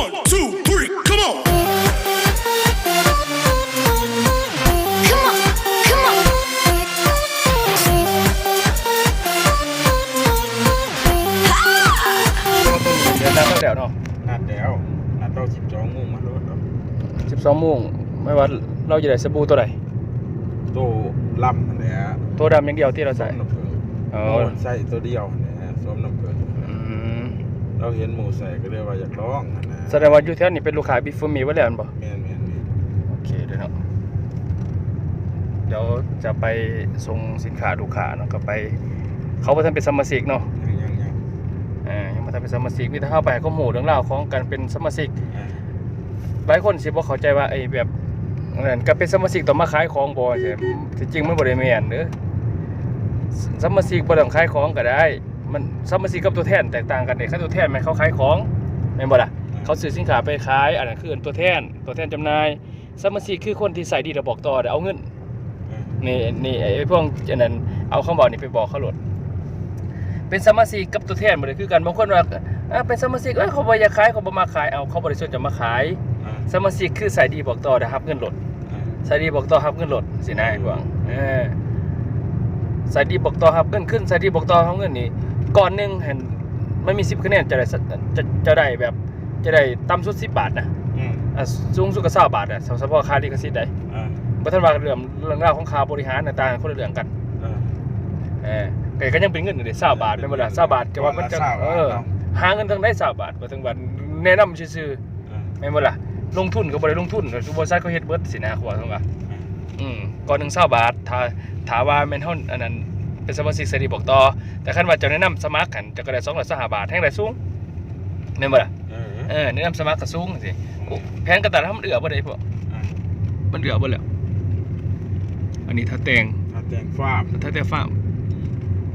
One, two, three, come on. Come on, come on. เดือนนั้นก็แล้วเนาะนัดแล้วนัดเราสิบสองโมงมาโดนครับสิบสองโมงไม่ว่าเราจะได้สบู่ตัวใดโตลำนั่นแหละตัวดำอย่างเดียวที่เราส้ใส่มน้ำผึ้งอ๋อโน่นใส่ตัวเดียวนั่นแหละส้มน้ำผึ้งอืมเราเห็นหมูใส่ก็เลยว่าอยากลองนั่นนะ แสดงว่าอยู่แถวนี้เป็นลูกค้าบิฟมีไว้แล้วแม่นบ่แม่นแม่นแม่นโอเคเดี๋ยวเนาะเดี๋ยวจะไปส่งสินค้าลูกค้าเนาะก็ไป เขาบ่ทันเป็นสมาชิกเนาะยังยังยังเอ่ายังบ่ทันเป็นสมาชิกมีแต่เข้าไปให้ข้อมูลเรื่องราวของการเป็นสมาชิก อ่าหลายคนสิบ่เข้าใจว่าไอ้แบบนั่นก็เป็นสมาชิกต้องมาขายของบ่ใช่ที่จริงมันบ่ได้แม่นเด้อสสมาชิกบ่ต้องขายของก็ได้ มันสมาชิกกับตัวแทนแตกต่างกันเด้คันตัวแทนแม่นเขาขายของแม่นบ่ล่ะ เขาซื้อสินค้าไปขายอันนั้นคือตัวแทนตัวแทนจำหน่ายสมาชิกคือคนที่ใส่ดีแล้วบอกต่อเดี๋ยวเอาเงินอ่านี่นี่ไอ้พวกอันนั้นเอาคำบอกนี่ไปบอกเขาโหลดเป็นสมาชิกกับตัวแทนบ่ได้คือกันบางคนว่าอะเป็นสมาชิกเอ้ยเขาบ่อยากขายเขาบ่มาขายเอาเขาบ่ได้สนจะมาขายอ่าสมาชิกคือใส่ดีบอกต่อนะครับเงินหลดอ่าใส่ดีบอกต่อครับเงินหลดสินายพวงเออใส่ดีบอกต่อครับเงินขึ้นใส่ดีบอกต่อครับเงินนี่ก่อนหนึงเห็นไม่มี10คะแนนจะได้สักจะจะได้แบบ จะได้ต่ำสุด10บาทนะอืมอะสูงสุดก็20บาทอะสำหรับค่าลิขสิทธิ์ได้อ่าบ่ทันว่าเรื่องเรื่องราวของค่าบริหารต่างๆคนละเรื่องกันอ่า เออแต่ก็ยังเป็นเงินอยู่เลย20บาทแม่นบ่ล่ะ20บาทแต่ว่ามันจะวันละ20เออเนาะ หาเงินทางได้20บาทบ่ถึงว่าแนะนำซื่อๆ อ่าแม่นบ่ล่ะลงทุนก็บ่ได้ลงทุนบริษัทเขาเฮ็ดเบิดสินะขวาทั้งว่าอ่าอืมก่อนหนึง20บาทถ้าถ้าว่าแม่นเฮาอันนั้นเป็นสมาชิกสดีบอกต่อ แต่คันว่าเจะแนะนำสมัครกันจะก็ได้225บาทแท่งได้สูงแม่นบ่ล่ะ เออเออแนะนำสมัครก็สูงสิโอ้แผนกระตัดมันเอือบ่ได้พวกอ่ามันเอือบ่แล้วอันนี้ถ้าแต่งถ้าแต่งฟ้าร์มถ้าแต่ฟาร์ม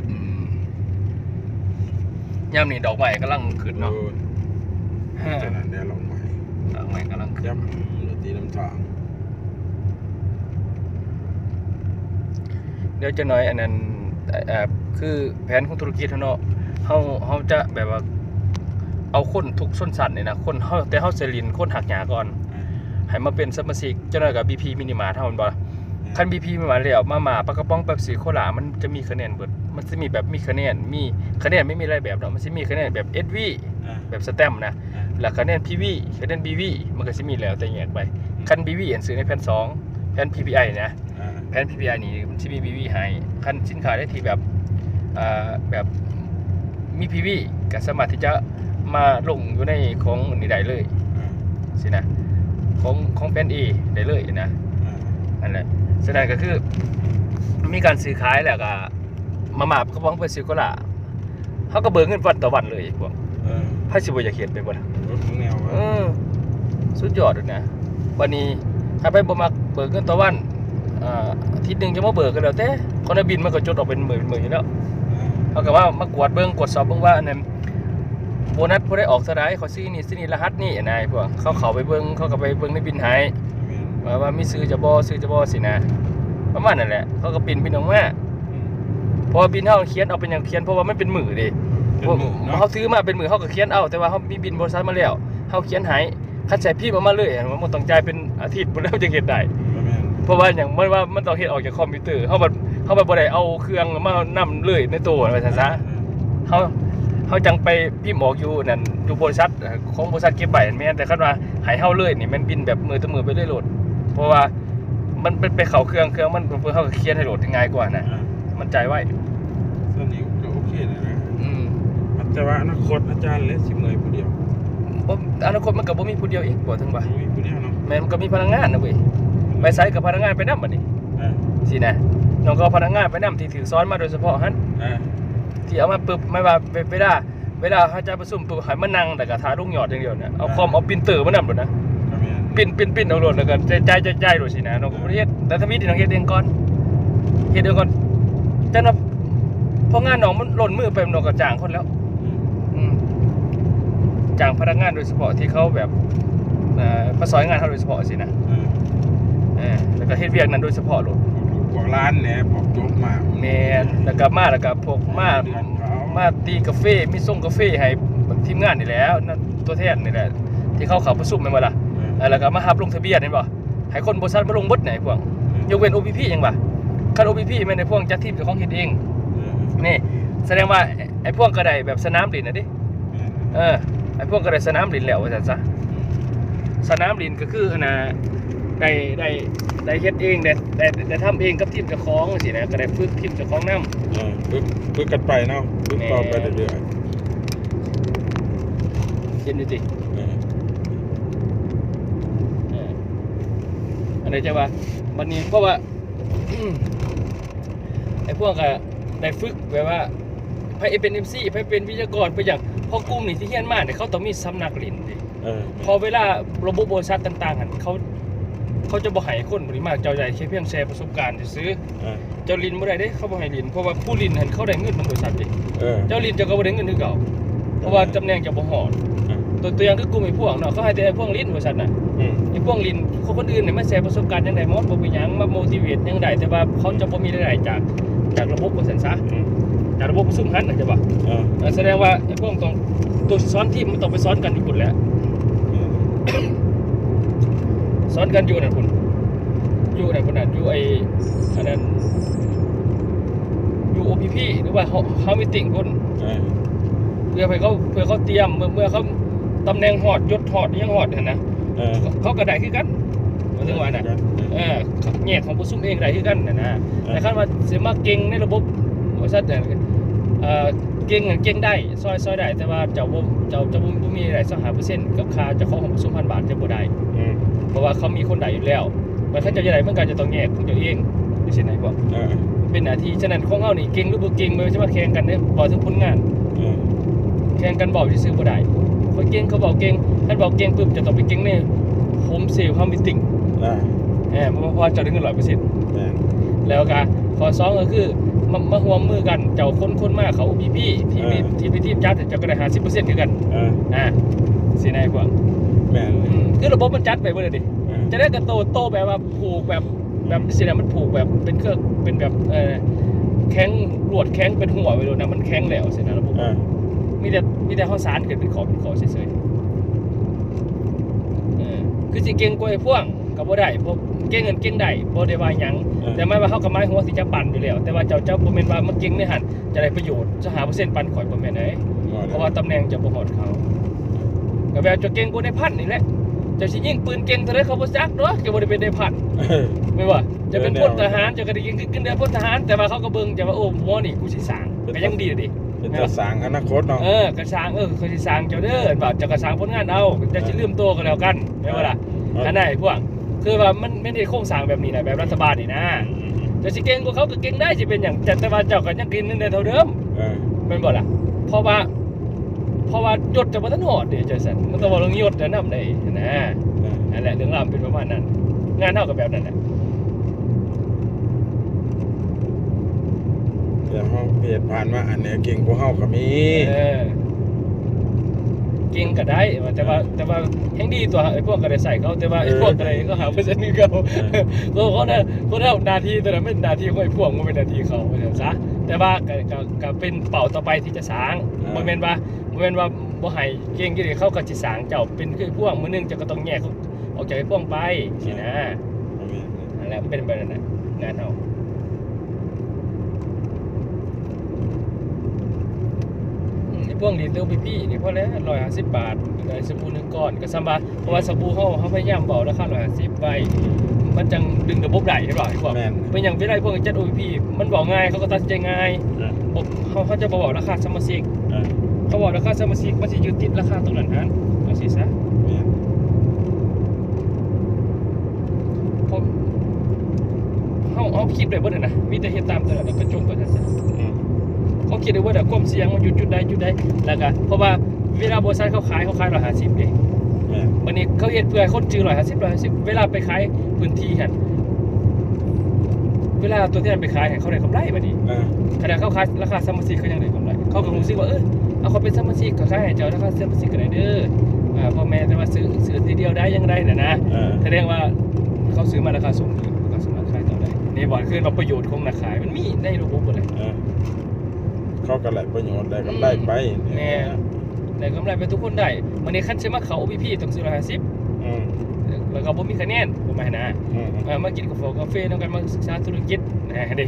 อืมยามนี้ดอกไม้กำลังขึ้นเนาะเออจะนั่นแน่ลองใหม่ดอกไม้กำลังขึ้นย้ำหรือตีน้ำทางเดี๋ยวจะหน่อยอันนั้นเอ่อเอ่อคือแผนของธุรกิจเฮาเนาะเฮาเฮาจะแบบว่า เอาคนทุกส้นสัตว์นี่นะคนเฮาแต่เฮาสิลินคนหักหญ้าก่อนอ่าให้มาเป็นสมาชิกจังหน่อยกับ BP มินิมาร์ทเฮาแม่นบ่คัน BP มินิมาร์ทแล้วมามาปลากระป๋องแป๊บสีโคลามันจะมีคะแนนเบิดมันจะมีแบบมีคะแนนมีคะแนนไม่มีหลายแบบเนาะมันสิมีคะแนนแบบ SV อ่าแบบสแตมป์นะอ่าแล้วคะแนน PV คะแนน BV มันก็สิมีแล้วแต่แยกไปคัน BV อันซื้อในแผ่น2แผ่น PPI นะอ่าแผน PPI นี่มันจะมี PV ให้คันสินค้าได้ที่แบบอ่าแบบมี PV ก็สามารถที่จะ มาลงอยู่ในของนี่ได้เลยอ่าสินะของของแผน A ได้เลยนะอ่านั่นแหละฉะนั้นก็คือมีการซื้อขายแล้วก็มามาก็บ้องไปซื้อก็ละเขาก็เบิกเงินวันต่อวันเลยพวกเออให้สิบ่อยากเห็นไปบ่ล่ะรถของแนวเออสุดยอดเลยนะวันนี้ถ้าไปบ่มักเบิกเงินต่อวันอ่าอาทิตย์หนึงจะมาเบิกกันแล้วแต่คนละบินมันก็จดออกเป็นหมื่นเป็นหมื่นอยู่แล้วเขาก็ว่ามากวดเบิ่งกดสอบเบิ่งว่าอันนั้น โบนัสผู้ได้ออกเท่าใดเขาซื้อนี่ซื้อนี่รหัสนี่นายพวกเขาเข้าไปเบิ่งเขาก็ไปเบิ่งในบินให้ว่าว่ามีซื้อจะบ่ซื้อจะบ่สินะประมาณนั่นแหละ เขาก็ปินบินออกมาเพราะว่าบินเฮาเขียนเอาเป็นอย่างเขียนเพราะว่ามันเป็นมือเดิเป็นมือเนาะเขาซื้อมาเป็นมือเขาก็เขียนเอา แต่ว่าเขามีบินบริษัทมาแล้วเขาเขียนให้คัดใส่พี่มามาเลยมันบ่ต้องจ่ายเป็นอาทิตย์บ่แล้วจึงเฮ็ดได้บ่แม่นเพราะว่าอย่างมันว่ามันต้องเฮ็ดออกจากคอมพิวเตอร์เฮาบัดเฮาบัดบ่ได้เอาเครื่องมานํเลยในตัวว่าซั่นซะเขา เขาจังไปพิมพ์ออกอยู่นั่นอยู่บริษัทเอ่อของบริษัทเก็บใบแม่นแต่คันว่าใหายเฮาเลยนี่มันบินแบบมือต่อมือไปเรื่อยโหลด เพราะว่ามันเป็นไปเข้าเครื่องเครื่องมันเพิ่นเขาก็เขียนให้โหลดง่ายกว่านะอ่ามันใจไว้ส่วนนี้ก็โอเคเลยนะอืมแต่ว่าอนาคตอาจารย์เลยสิเมื่อยผู้เดียวบ่อนาคตมันก็บ่มีผู้เดียวอีกบ่ถึงว่ามีผู้เดียวเนาะแม่นมันก็มีพนักงานนะเว้ยไปไสกับพนักงานไปนำบัดนี้อ่าสินะน้องก็เอาพนักงานไปนำที่ถือซ้อนมาโดยเฉพาะหั่นอ่าที่เอามาปึ๊บไม่ว่าเวเวลา เวลาเขาจะประชุมปึ๊บให้มานั่งแต่ก็ทาลุงหยอดอย่างเดียวเนี่ยเอาคอมเอาปรินเตอร์มานำโดดนะก็แม่นปิ้นปิ้นปิ้นเอาโหลดแล้วก็ใจใจใจใจโหลดสินะน้องก็บ่ได้เฮ็ดแต่ถ้ามีที่น้องเฮ็ดเองก่อนเฮ็ดเองก่อนจังว่าพองานน้องมันหล่นมือไปน้องก็จ้างคนแล้วอืมอืมจ้างพนักงานโดยเฉพาะที่เขาแบบเอ่อมาสอนงานเขาโดยเฉพาะสินะอ่าเออแล้วก็เฮ็ดเวียกนั้นโดยเฉพาะโหลดพวกร้านเนี่ยพวกจบมาแม่นแล้วก็มาแล้วก็พวกมา มาตีกาแฟมีส่งกาแฟให้ทีมงานนี่แหล้วนั่นตัวแทนนี่แหละที่เขาเขาประชุมแม่นบ่ล่ะเออแล้วก็มาหับลงทะเบียนเห็นบ่ให้คนบริษัทมาลงเบิดไหนพวกยกเว้น OPP ยังบ่คัน OPP แม่นในพวกจัดทีมเจ้าของเฮ็ดเองเออนี่แสดงว่าไอ้ไอ้พวกก็ได้แบบสนามบินน่ะดิเออไอ้พวกก็ได้สนามบินแล้วว่าซั่นซะสนามบินก็คืออันน่ะ ได้ได้ได้เฮ็ดเองได้ได้ได้ทำเองกับทีมเจ้าของสินะก็ได้ฝึกทีมเจ้าของนํเออปึ๊บปึ๊บกันไปเนาะปึ๊บต่อไปเรื่อยเห็นอยู่ติๆเออเอออันนี้จะว่าวันนี้เพราะว่า ไอ้พวกอะได้ฝึกแบบว่าไปเป็น MC ไปเป็นวิทยากรไปอย่างพอกลุ่มนี่ที่เฮียนมาเนี่ยเขาต้องมีสำนักลินดิ เออพอเวลาระบบบริษัทต่างๆอะเขา เขาจะบ่ให้คนบริมากเจ้าใหญ่แค่เพียงแชร์ประสบการณ์ซื้อเออเจ้าลินบ่ได้เด้เขาบ่ให้ลินเพราะว่าผู้ลินหันเขาได้เงินของบริษัทดิเออ เจ้าลินเจ้าก็บ่ได้เงินคือเก่าเพราะว่าตำแหน่งเจะบ่ฮอดเออตัวตัวอย่างคือกลุ่มไอ้พวกเนาะเขาให้แต่ไอ้พวกลินบริษัทน่ะอืมไอ้พวกลินคนคนอื่นเนี่ยมาแชร์ประสบการณ์ยังไงมอดบ่เป็นหยังมาโมทิเวตยังไงแต่ว่าเขาจะบ่มีรายได้จากจากระบบว่าซั่นซะอืมจากระบบประชุมหันน่ะจะว่าเออเออแสดงว่าไอ้พวกต้องตัวซ้อนทีมมันต้องไปซ้อนกันอยู่พุ่นแหละเออ ซ้อนกันอยู่นั่นพุ่นอยู่นั่นพุ่นน่ะอยู่ไอ้อันนั้นอยู่ OPP หรือว่าเฮาเฮามีติ่งพุ่นเออเพื่อให้เขาเพื่อเขาเตรียมเมื่อเมื่อเขาตำแหน่งฮอดยศฮอดอิหยังฮอดนั่นนะเออเขาก็ได้คือกันว่าถึงว่าน่ะเออแยกของผู้ซุ่มเองได้คือกันนะนะแต่คันว่าสิมาเก่งในระบบบริษัทเนี่ย เอ่อเก่งอะเก่งได้ซอยซอยได้แต่ว่าเจ้าบ่เจ้าเจ้าบ่บ่มีได้สัก5%กับค่าเจ้าของของผู้ซุ่มพันบาทจะบ่ได้อืมเพราะว่าเขามีคนได้อยู่แล้วมันเขาเจะจะได้มันก็จะต้องแยกของเจ้าเองดิฉันไหนบอกเออเป็นหน้าที่ฉะนั้นของเฮานี่เก่งหรือบ่เก่งมันจะมาแข่งกันเด้บ่ถึงผลงานเออแข่งกันบอกซื่อๆบ่ได้เขาเก่งเขาบอกเก่งท่านบอกเก่งปุ๊บจะต้องไปเก่งในโฮมเซลความมิติงอ่าเออเพราะว่าเจ้าได้เงิน100%แม่นแล้วก็ข้อสองก็คือ มามาร่วมมือกัน เจ้าคนคนมากเขาพีพี่ที่มีที่มีทีมจัดเจ้าก็ได้หาสิบเปอร์เซ็นต์คือกันเอออ่าสินายพวกแม่นเลอืยมคือระบบมันจัดไปเมื่อดิเออจะได้กระโตโตแบบว่าผูกแบบแบบสินะมันผูกแบบเป็นเครื่องเป็นแบบเออแข็งลวดแข็งเป็นหัวไปเลยนะมันแข็งแล้วสินะระบบเออมีมีแต่มีแต่ข้าวสารเกิดเป็นขอบเป็นขอบเฉยๆเออคือสิเก่งกว่าไอ้พวกก็บ่ได้เพราะ เก่งเงินเก่งได้บ่ได้ว่าหยังเออ แต่ไม่ว่าเขากับไม้หัวสิจะปั่นอยู่แล้ว แต่ว่าเจ้าเจ้าบ่แม่นว่ามาเก่งในหันจะได้ประโยชน์จะหาเปอร์เซ็นต์ปั่นข่อยบ่แม่นไดเพราะว่าตำแหน่งจะบ่ฮอดเขาก็แบบจะเก่งกว่าในพันนี่แหละเจะสิยิงปืนเก่งเท่าไรเขาบ่จักเนาะจะบ่ได้เป็นในพันเออ ไม่ว่า จะเป็นเอพอลทหารจะก็ได้ยิงขึ้นเดือนพลทหาร แต่ว่าเขาก็เบิ่งจะว่าโอ้หมอนี่กูสิสร้างก็ยังดีดิเป็นตาสร้างอนาคตเนาะเออกระสร้างเออเขาสิสร้างเจ้าเด้อว่าจะกระสร้างผลงานเอาจะสิลืมตัวกันแล้วกันแม่นบ่ล่ะเอออันไหนพวก คือว่ามันไม่ได้โครงสร้างแบบนี้นะแบบรัฐบาลนี่นะอืมอืมจะสิเก่งกว่าเขาก็เก่งได้สิเป็นอย่างแต่ว่าเจ้าก็ยังกินเงินเดือนเท่าเดิมเออเป็นบ่ล่ะเพราะว่า เพราะว่ายศจะบ่ทันหอดเด้จังซั่นมันต้องว่าเรื่องยศแนะนำได้นะเออนั่นแหละเรื่องราวมันเป็นประมาณนั้น งานเท่ากับแบบนั้นแหละเดี๋ยวห้องเพจผ่านมาอันเนี้ยเก่งกว่าเฮาก็มีเออ เก่งก็ได้ว่าแต่ว่าแต่ว่าแห่งดีตัวไอ้พวกก็ได้ใส่เขาแต่ว่าไอ้พวกก็ได้ก็หาเปอร์เซ็นต์นึงเขาก็เขาเนี่ยเขาเนี่ยหน้าที่แต่ละไม่เป็นหน้าที่ของไอ้พวกมันเป็นหน้าที่เขาว่าจังซะแต่ว่าก็ก็ก็เป็นเป่าต่อไปที่จะสร้างบ่แม่นว่าบ่แม่นว่าบ่ให้เก่งกี่ดีเขาก็สิสร้างเจ้าเป็นคือพวกมื้อหนึงเจะก็ต้องแยกออกจากไอ้พวกไปสินะบ่มีนั่นแหละมันเป็นแบบนั้นนะงานเอา อืมไอ้พวกนี้เติมพี่ๆนี่พอแล้วร้อยห้าสิบบาทได้สบู่หนึ่งก้อนก็สำบายเพราะว่าสบู่เขาเขาพยายามบอกราคาร้อยห้าสิบไปมันจังดึงระบบได้ใช่ป่ะไอ้พวกแม่นเป็นอย่างเวลาพวกจัดโอพีมันบอกง่ายเขาก็ตัดสินใจง่ายเออบอกเขาเขาจะบอกราคาสมาชิกเออเขาบอกราคาสมาชิกมันจะยึดติดราคาตรงนั้นนั้นเอาสิซะแม่นผมเขาเอาคิดเลยว่าเนี่ยนะมีแต่เฮ็ดตามตลาดแล้วก็จงไปซะอืม เขาคิดได้ว่าแต่ความเสี่ยงมันอยู่จุดใดจุดใดแล้วก็เพราะว่าเวลาบริษัทเขาขายเขาขายร้อยห้าสิบเองแม่นวันนี้เขาเห็นเพื่อให้คนจือร้อยห้าสิบร้อยห้าสิบเวลาไปขายพื้นที่หันเวลาตัวที่นั่นไปขายหันเขาได้กำไรมาดีเออขณะเขาขายราคาสมาชิกเขายังได้กำไรเขาก็รู้สึกว่าเออเอาเขาเป็นสมาชิกก็ขายให้เจ้าราคาสมาชิกก็ได้เด้ออ่าพ่อแม่แต่ว่าซื้อซื้อทีเดียวได้ยังได้น่ะนะเออแสดงว่าเขาซื้อมาราคาสูงอยู่ก็สามารถขายต่อได้นี่บอกคือเราประโยชน์ของนักขายมันมีในระบบหมดเลย เออเขาก็ได้ประโยชน์ได้กำไรไปแน่ได้กำไรไปทุกคนได้วันนี้คันใช้มาเขา OPP ต้องซื้อ150อืมแล้วก็บ่มีคะแนนผมหมายนะอืมเออมากินกาแฟกาแฟนำกันมาศึกษาธุรกิจนะเด้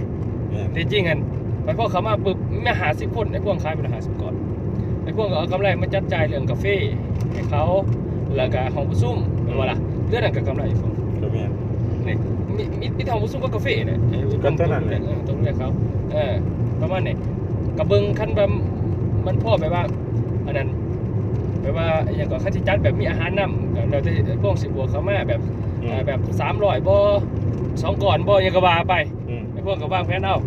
เนี่ยแต่จริงกันไปพวกเขามาปุ๊บมาหาสิบคนไอ้พวกขายเป็นหาสิบก่อนไอ้พวกก็เอากำไรมาจัดจ่ายเรื่องกาแฟให้เขาแล้วก็ห้องประชุมเป็นว่าล่ะเรื่องนั้นก็กำไรพวกก็แม่นนี่มีมีมีทองผู้สูงก็กาแฟเนี่ยไอ้ก็เท่านั้นแหละเออตรงนี้เขาเออประมาณนี้ กระเบิงขั้นแบบมันพ่อแบบว่าอันนั้นแบบว่าอย่างก่อนขั้นที่จัดแบบมีอาหารนำเราจะพวกสิบบัวเขามาแบบอืมอ่าแบบสามร้อยบ่สองก่อนบ่อยังกระบาไปอืมไอ้พวกกับวางแผนเอา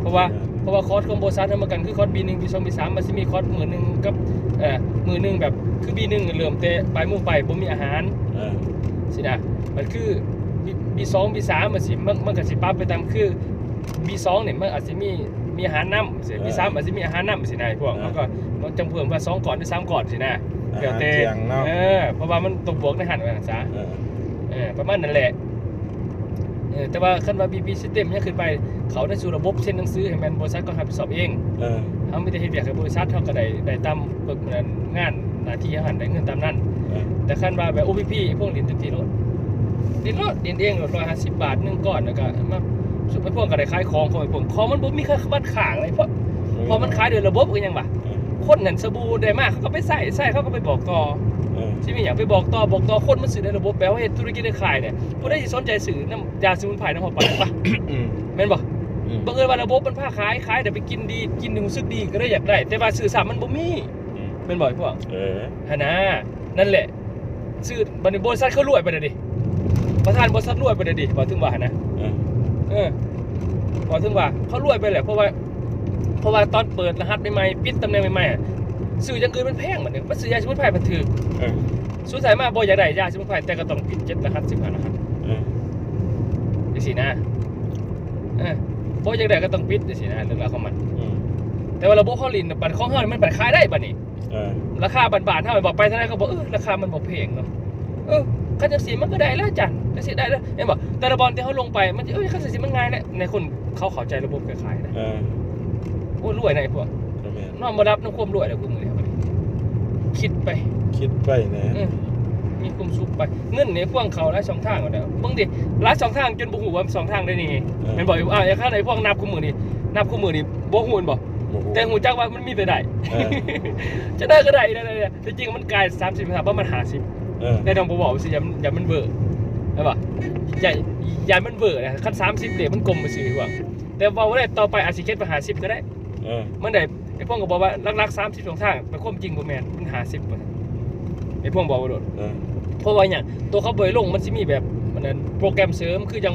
เพราะว่าเพราะว่าคอร์สของโบซัสทำมากันคือคอร์สบีหนึ่งบีสองบีสามมันจะมีคอร์สหมื่นหนึ่งกับเอ่อหมื่นหนึ่งแบบคือบีหนึ่งเริ่มเตะปลายโมุ่งไปบ่มีอาหารเออสินะมันคือบีสองบีสามมันสิมันมันก็สิปรับไปตามคือบีสองเนี่ยมันอาจจะมี มีอาหารน้ำสิบีสามอาจจะมีอาหารน้ำสินะไอ้พวกมันก็มันจำเพิ่มว่าสองก่อนหรือสามก่อนสินะอาเดี๋ยวหารเตะเที่ยงเนาะเออเพราะว่ามันตกบวกในหันกันซะเออเออประมาณนั้นแหละเออแต่ว่าขั้นว่า BP System เนี่ยขึ้นไป เขาได้สู่ระบบเช่นหนังสือให้แมนบริษัทก็รับผิดชอบเองเออเขาไม่ได้เฮ็ดเวียกให้บริษัทเขาก็ได้ได้ตามปึกนั้นงานหน้าที่อาหารได้เงินตามนั้นเออแต่ขั้นว่าแบบ OPP พวกลินเต็มที่รถลินรถลินเองรถร้อยห้าสิบบาทหนึ่งก้อนแล้วก็มา สุดไปพวกก็ได้ขายของของไอ้พวกของมันบ่มีค่าบัตรขางอะไรเพราะพอมันขายโดยระบบก็ยังบ่ะเออคนนั่นสบู่ได้มากเขาก็ไปใส่ใส่เขาก็ไปบอกต่อเออที่มีอย่างไปบอกต่อบอกต่อคนมันสื่อในระบบแปลว่าเฮ็ดธุรกิจได้ขายเนี่ยผู้ใดที่สนใจสื่อน้ำยาสมุนไพรน้ำหอมปลาปะอืมแม่นบ่อืมบังเอิญว่าระบบมันผ้าขายขายเดี๋ยวไปกินดีกินหนึ่งรู้สึกดีก็ได้อยากได้ แต่ว่าสื่อสารมันบ่มีอืมแม่นบ่ไอ้พวกเออฮะนะนั่นแหละสื่อบัดนบริษัทเขารวยไปเลยดิประธานบริษัทรวยไปเลยดิบอกถึงว่าหั่นนะ เออเออบอกถึงว่า เขารวยไปแหละเพราะว่า เพราะว่าตอนเปิดรหัสใหม่ๆปิดตำแหน่งใหม่ๆอะสื่ออย่างอื่นมันแพงเหมือนกันมันสื่อยาสมุนไพรมันถือเออสุดท้ายมาบ่อยากได้ยาสมุนไพรแต่ก็ต้องปิดเจ็ดรหัสสิบห้ารหัสเออจังซี่นะเออบ่อยากได้ก็ต้องปิดจังซี่นะเรื่องราวของมันอืมแต่ว่าระบบของลินน่ะบัตรของเฮานี่มันบัตรขายได้บัดนี้เออราคาบาทๆเท่าไหร่บอกไปเท่าไหร่ก็บอกเออราคามันบ่แพงเนาะเออ คันจังซี่มันก็ได้แล้วจันจังซี่ได้แล้วเห็นบ่แต่ละบอลที่เขาลงไปมันเอ้ยคันจังซี่มันง่ายแหละในคนเขาเข้าใจระบบการขายนะเออโอ้รวยนะไอ้พวกก็แม่นนอนบ่รับน้ำความรวยแล้วกูมื้อนี้บัดนี้คิดไป คิดไปนะเออมีความสุขไปเงินเนี่ยพวกเขาหลายช่องทางหมดแล้วเบิ่งดิหลายช่องทางจนบ่ฮู้ว่าสองทางได้นี่แม่นบ่อ่าอย่างคันไอ้พวกนับคู่มือนี่นับคู่มือนี่บ่ฮู้แม่นบ่โอ้โหแต่หูจักว่ามันมีแต่ได้เออจะได้ก็ได้ได้ได้แต่จริงๆมันกลาย30ครับว่ามัน50 เออ ได้ต้องบอกว่าสิอย่ามันอย่ามันเบื่อใช่ป่ะอย่าอย่ามันเบื่อนะคัน30เดี๋ยวมันกลมไปสิว่าแต่ว่าว่าได้ต่อไปอาจสิเฮ็ดไป50ก็ได้ เออมันได้ไอ้พวกก็บอกว่าลักๆ30สองทางแต่ความจริงบ่แม่นมัน50บ่ไอ้พวกบอกว่าโดดเออ เพราะว่าหยังตัวเขาบ่ได้ลงมันสิมีแบบมันนั้นโปรแกรมเสริมคือยัง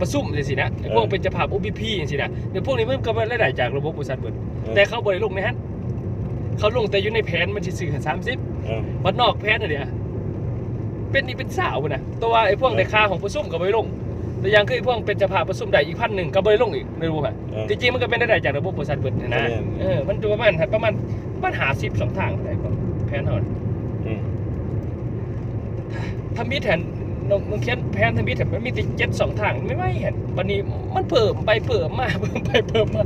ประซุ่มจังซี่นะไอ้พวกเป็นเจ้าภาพ OBP จังซี่นะเดี๋ยวพวกนี้มันก็รายได้จากระบบบริษัทเบิดแต่เขาบ่ได้ลงในฮั่นเขาลงแต่อยู่ในแผนมันสิซื้อให้30เออ วัดนอกแพ้น่ะเดียว เป็นนี่เป็นสาวพุ่นนะตัวว่าไอ้พวกในค่าของประซุ่มก็บ่ไปลงแต่อยังคือไอ้พวกเป็นเจะพาพประซุ่มได้อีกพันหนึ่งก็บ่ไปลงอีกในระบบอะเออจริงๆมันก็เป็นได้จากระบบบริษัทเบิดนะนะก็แม่นเออมันตัวประมาณประมาณประมาณหาสิบสองทางได้พวกแผนเฮาน่ะอืมถ้ามีแทนน้องน้องเขียนแผนถ้ามีแทนมันมีติเจ็ดสองทางไม่ไหวเห็นวันนี้มันเพิ่มไปเพิ่มมาเพิ่มไปเพิ่มมา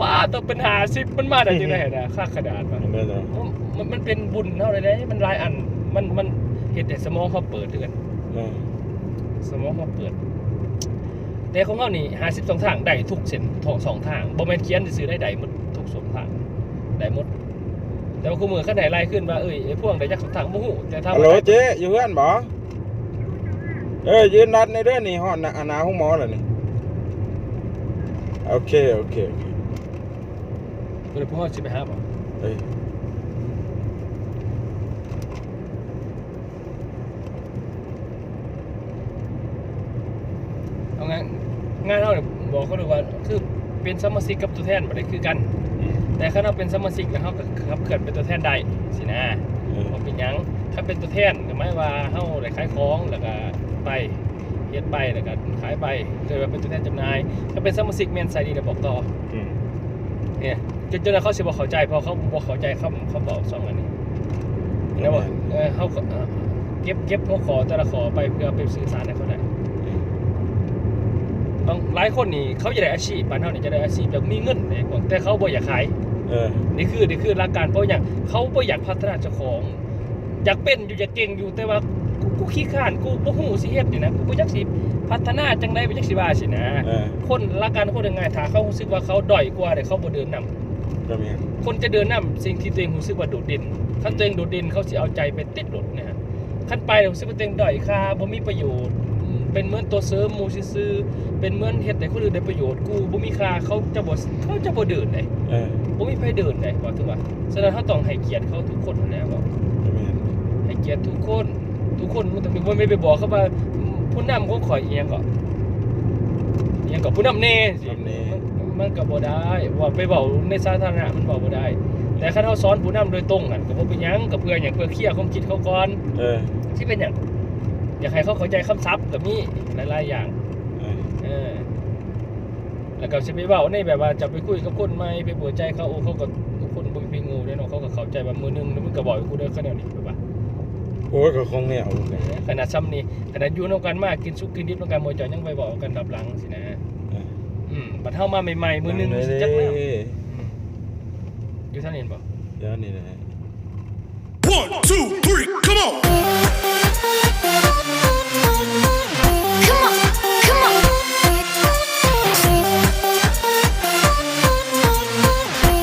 ป้าต้องเป็นหาสิบมันมาได้ยังไงนะค่ากระดาษมาเห็นไหมเนาะมันมันเป็นบุญเท่าไรได้มันหลายอันมันมัน เห็นแต่สมองเขาเปิดเดือนเออสมองเขาเปิด แต่ของเขานี่หาสิบสองทางได้ทุกเส้นทองสองทางบ่แม่นเขียนซื้อได้ได้หมดทุกสองทางได้หมด แต่ว่าคู่มือขั้นไหนไล่ขึ้นว่าเอ้ยไอ้พวกได้ยักสองทางบ่ฮู้แต่ถ้าฮัลโหลเจ๊อยู่เพื่อนบ่เอ้ยยืนนัดในเด้อนี่ฮอดนะอนาห้องหมอแล้วนี่โอเคโอเคโอเคเดี๋ยวพวกเขาสิไปหาบ่เอ้ย เอางาน งานเฮาเนี่ยบอกเขาเลยว่าคือเป็นสมาชิกกับตัวแทนบ่ได้คือกันอืมแต่คันเราเป็นสมาชิกแล้วเฮาก็ขับเคลื่อนเป็นตัวแทนได้สินะเออว่าเป็นหยังถ้าเป็นตัวแทนก็หมายว่าเฮาได้ขายของแล้วก็ไปเฮ็ดไปแล้วก็ขายไปเกิดว่าเป็นตัวแทนจำหน่ายถ้าเป็นสมาชิกแม่นใส่ดีแล้วบอกต่ออืมเนี่ยจนจนเขาสิบ่เข้าใจเพราะเขาบ่เข้าใจคำเขาบอกสองอันนี้แล้วว่าเออเขาก็เอ่อเก็บเก็บหัวขอแต่ละขอไปเพื่อไปสื่อสารให้เขาได้ บางหลายคนนี่เขาจะได้อาชีพบ้านเฮานี่จะได้อาชีพแบบมีเงินเนี่ยแต่เขาบ่อยากขายเออนี่คือนี่คือหลักการเพราะอย่างเขาบ่อยากพัฒนาเจ้าของ อยากเป็นอยู่อยากเก่งอยู่แต่ว่ากูกูขี้ข้านกูบ่ฮู้สิเฮ็ดนี่นะกูบ่จักสิพัฒนาจังได๋บ่จักสิว่าสินะเออคนหลักการคนยังไงถ้าเขารู้สึกว่าเขาด้อยกว่าเดี๋ยวเขาบ่เดินนำก็แม่นคนจะเดินนำสิ่งที่ตัวเองรู้สึกว่าโดดเด่นถ้าตัวเองโดดเด่นเขาสิเอาใจไปติดรถนะฮะคันไปแล้วรู้สึกว่าตัวเองด้อยค่าบ่มีประโยชน์อืม เป็นเหมือนตัวเสริมหมู่ซื่อๆเป็นเหมือนเฮ็ดให้คนอื่นได้ประโยชน์กูบ่มีค่าเขาจะบ่เขาจะบ่เดินได้เออบ่มีไผเดินได้ว่าถือว่าฉะนั้นเขาต้องให้เกียรติเขาทุกคนนั่นแหละว่าก็แม่นให้เกียรติทุกคน ทุกคนมันต้องมีว่าไม่ไปบอกเขาว่าผู้นำของข่อยเอียงก็เอียงกับผู้นำเน่สิมันมันก็บ่ได้ว่าไปเว้าในสาธารณะมันเว้าบ่ได้แต่คันเขาสอนผู้นำโดยตรงอะก็บ่เป็นหยังก็เพื่อหยังเพื่อเคลียร์ความคิดเขาก่อนเออที่เป็นหยัง อยากให้เขาเข้าใจคำศัพท์ก็มีหลายๆอย่างเออเออแล้วก็สิไปเว้าในแบบว่าจะไปคุยกับคนใหม่ไปเปิดใจเขาโอ้เขาก็คนบ่มีงูเด้เนาะเขาก็เข้าใจว่ามือหนึงแล้วมันก็บอกให้กูเด้อคะแนนนี้แบบว่าโอ้ยก็คงแนวเลยขนาดซ้ำนี่ขนาดอยู่นำกันมากกินซุกกินดิบนำกันหมดจอยยังไปบอกกันรับหลังสินะเอออืมบัดเฮามาใหม่ๆมือหนึงเลยสิจักแล้วอืมอยู่ท่านเห็นบ่เดี๋ยวนี่นะ One, two, three, come on.